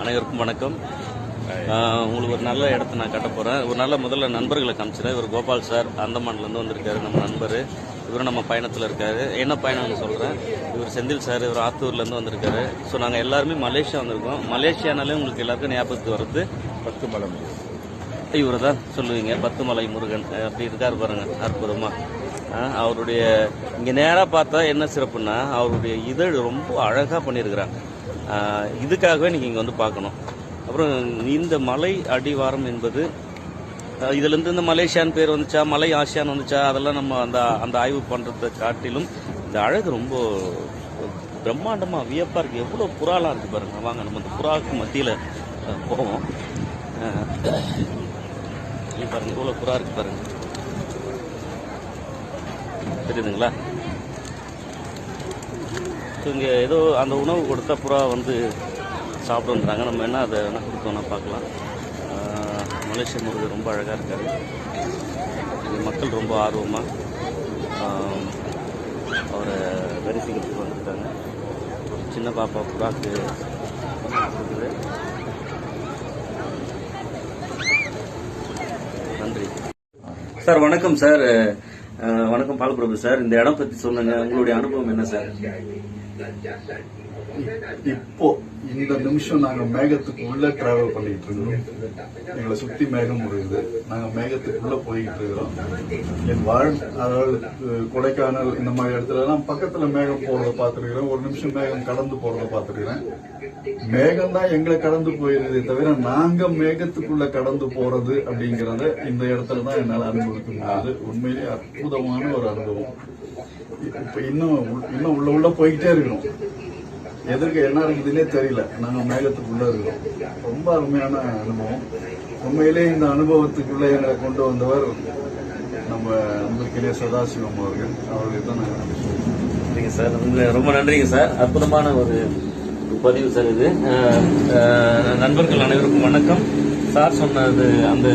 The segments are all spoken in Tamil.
அனைவருக்கும் வணக்கம். உங்களுக்கு ஒரு நல்ல இடத்த நான் கட்ட போகிறேன் ஒரு நல்ல முதல்ல நண்பர்களை காமிச்சிடறேன். இவர் கோபால் சார் அந்தமான்லேருந்து வந்திருக்காரு நம்ம நண்பர். இவரும் நம்ம பயணத்தில் இருக்காரு. என்ன பயணம்னு சொல்கிறேன் இவர் செந்தில் சார் இவர் ஆத்தூர்லேருந்து வந்திருக்காரு. ஸோ நாங்கள் எல்லாருமே மலேசியா வந்திருக்கோம். மலேசியானாலே உங்களுக்கு எல்லாருக்கும் ஞாபகத்துக்கு வருது பத்து மலை இவர் தான் சொல்லுவீங்க பத்துமலை முருகன். அப்படி இருக்கார் பாருங்கள் அற்புதமாக அவருடைய இங்கே நேராக பார்த்தா என்ன சிறப்புன்னா அவருடைய இதழ் ரொம்ப அழகாக பண்ணியிருக்கிறாங்க. இதுக்காகவே நீங்கள் இங்கே வந்து பார்க்கணும். அப்புறம் இந்த மலை அடிவாரம் என்பது இதுலேருந்து இந்த மலேசியான்னு பேர் வந்துச்சா மலை ஆசியான்னு வந்துச்சா அதெல்லாம் நம்ம அந்த அந்த ஆய்வு பண்ணுறதை காட்டிலும் இந்த அழகு ரொம்ப பிரம்மாண்டமாக வியப்பாக இருக்குது எவ்வளோ புறாலாம் இருக்குது பாருங்க. வாங்க நம்ம இந்த புறாவுக்கு மத்தியில் போவோம். அஹ், இங்க பாருங்க இவ்வளவு புறா இருக்குது பாருங்கள் தெரியுதுங்களா? ஸோ இங்கே ஏதோ அந்த உணவு கொடுத்தா புறா வந்து சாப்பிடுன்றாங்க. நம்ம என்ன அதை வேணால் கொடுத்தோம்னா பார்க்கலாம். மலேசிய முருகர் ரொம்ப அழகாக இருக்காரு. இங்க மக்கள் ரொம்ப ஆர்வமாக அவரை தரிசிக்கிறதுக்கு வந்திருக்காங்க ஒரு சின்ன பாப்பா புறாக்கு கொடுக்குது. நன்றி. சார் வணக்கம் சார். வணக்கம் பாலபிரபு சார். இந்த இடம் பத்தி சொல்லுங்க. உங்களுடைய அனுபவம் என்ன சார்? இப்போ இந்த நிமிஷம் நாங்க மேகத்துக்கு உள்ள டிராவல் பண்ணிட்டு இருக்கிறோம் எங்களை சுத்தி மேகம் இருக்குது நாங்க மேகத்துக்குள்ள போய்கிட்டு இருக்கிறோம். என் வாழ் அதாவது கொடைக்கானல் இந்த மாதிரி இடத்துல எல்லாம் பக்கத்துல மேகம் போறத பாத்துருக்கிறேன் ஒரு நிமிஷம் மேகம் கடந்து போறத பாத்துருக்கிறேன் மேகம் தான் எங்களை கடந்து போயிருது தவிர நாங்க மேகத்துக்குள்ள கடந்து போறது அப்படிங்கறத இந்த இடத்துல தான் என்னால அனுபவிக்க முடியாது. உண்மையிலேயே அற்புதமான ஒரு அனுபவம். இப்ப இன்னும் இன்னும் உள்ள உள்ள போய்கிட்டே இருக்கிறோம் எதிர்க்க என்ன இருக்குதுன்னே தெரியல. நாங்கள் மேகத்துக்குள்ள இருக்கிறோம். ரொம்ப அருமையான அனுபவம். உண்மையிலே இந்த அனுபவத்துக்குள்ள எங்களை கொண்டு வந்தவர் நம்ம அன்பிற்கிலே சதாசிவம் அவர்கள். அவர்களுக்கு தான் நாங்கள் நன்றி சரிங்க சார். உங்க ரொம்ப நன்றிங்க சார். அற்புதமான ஒரு பதிவு சார் இது. நண்பர்கள் அனைவருக்கும் வணக்கம். சார் சொன்னது அந்த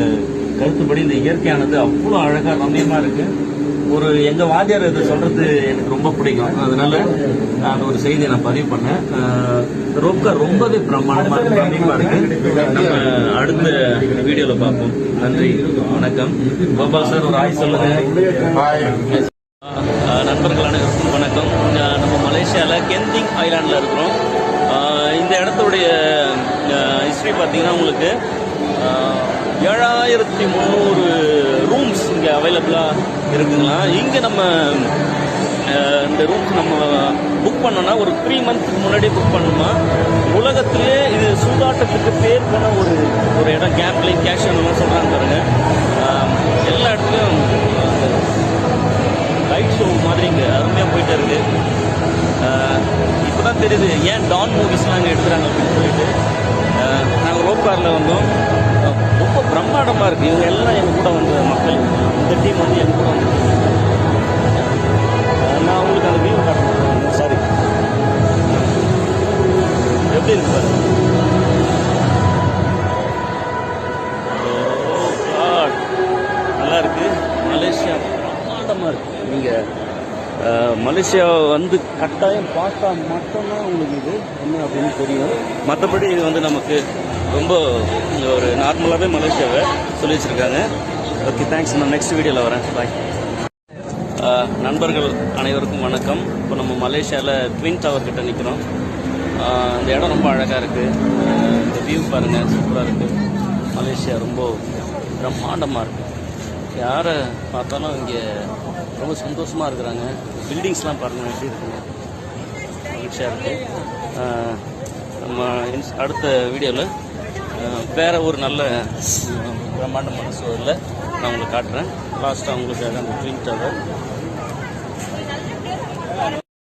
கருத்துப்படி இந்த இயற்கையானது அவ்வளோ அழகாக ரம்யமாக இருக்குது ஒரு எங்க வாத்தியார் இது சொல்றது எனக்கு ரொம்ப பிடிக்கும். அதனால நான் அந்த ஒரு செய்தியை நான் பதிவு பண்ணேன். ரோப்கார் ரொம்பவே இருக்கு. ரம்மியமா இருக்கு. நம்ம அடுத்த வீடியோல பார்ப்போம். நன்றி. வணக்கம். கோபால் சார் ஒரு ஆய் சொல்லுங்க. நண்பர்கள் அனைவருக்கும் வணக்கம். நம்ம மலேசியாவில் கெந்திங் ஐலாண்டில் இருக்கிறோம். இந்த இடத்துடைய ஹிஸ்ட்ரி பார்த்தீங்கன்னா உங்களுக்கு ஏழாயிரத்தி முந்நூறு ரூம்ஸ் இங்கே அவைலபிளாக இருக்குங்களா? இங்கே நம்ம இந்த ரூம்ஸ் நம்ம புக் பண்ணோம்னா ஒரு த்ரீ மந்த்துக்கு முன்னாடியே புக் பண்ணணுமா? உலகத்திலே இது சூதாட்டத்துக்கு பேர் போன ஒரு ஒரு இடம். கேம்பிளிங் கேஷ் சொல்கிறாங்க பாருங்க. எல்லா இடத்துலையும் லைட் ஷோ மாதிரி இங்கே அருமையாக போயிட்டு இருக்கு. இப்போ தான் தெரியுது ஏன் டான் மூவிஸ்லாம் இங்கே எடுக்கிறாங்க அப்படின்னு சொல்லிட்டு. நாங்கள் ரோப் காரில் வந்தோம். ரொம்ப பிரம்மாண்டமாக இருக்குது இவங்க எல்லாம் எங்கள் கூட வந்த மக்கள். டீம் வந்து கூட வந்து நான் உங்களுக்கு அந்த வியூ காட்டுறேன். சாரி. எப்படி இருக்கு God. நல்லா இருக்கு. மலேசியா பிரம்மாண்டமா இருக்கு. நீங்க அஹ், மலேசியா வந்து கட்டாயம் பார்த்தா மட்டும்தான் உங்களுக்கு இது என்ன அப்படின்னு தெரியும். மற்றபடி இது வந்து நமக்கு ரொம்ப ஒரு நார்மலாகவே மலேசியாவை சொல்லி வச்சிருக்காங்க. ஓகே தேங்க்ஸ் நான் நெக்ஸ்ட் வீடியோவில் வரேன். பாய் நண்பர்கள் அனைவருக்கும் வணக்கம். இப்போ நம்ம மலேசியாவில் ட்வின் டவர் கிட்ட நிற்கிறோம் இந்த இடம் ரொம்ப அழகாக இருக்குது இந்த வியூ பாருங்கள் சூப்பராக இருக்குது மலேசியா ரொம்ப பிரம்மாண்டமாக இருக்குது யாரை பார்த்தாலும் இங்கே ரொம்ப சந்தோஷமாக இருக்கிறாங்க. பில்டிங்ஸ்லாம் பாருங்கள் எப்படி இருக்குங்க. மகிழ்ச்சியாக இருக்குது நம்ம அடுத்த வீடியோவில் வேறு ஒரு நல்ல பிரம்மாண்டமான சூழலில் நான் உங்களுக்கு காட்டுறேன். லாஸ்ட்டாக உங்களுக்கு அந்த ட்வின் டவர்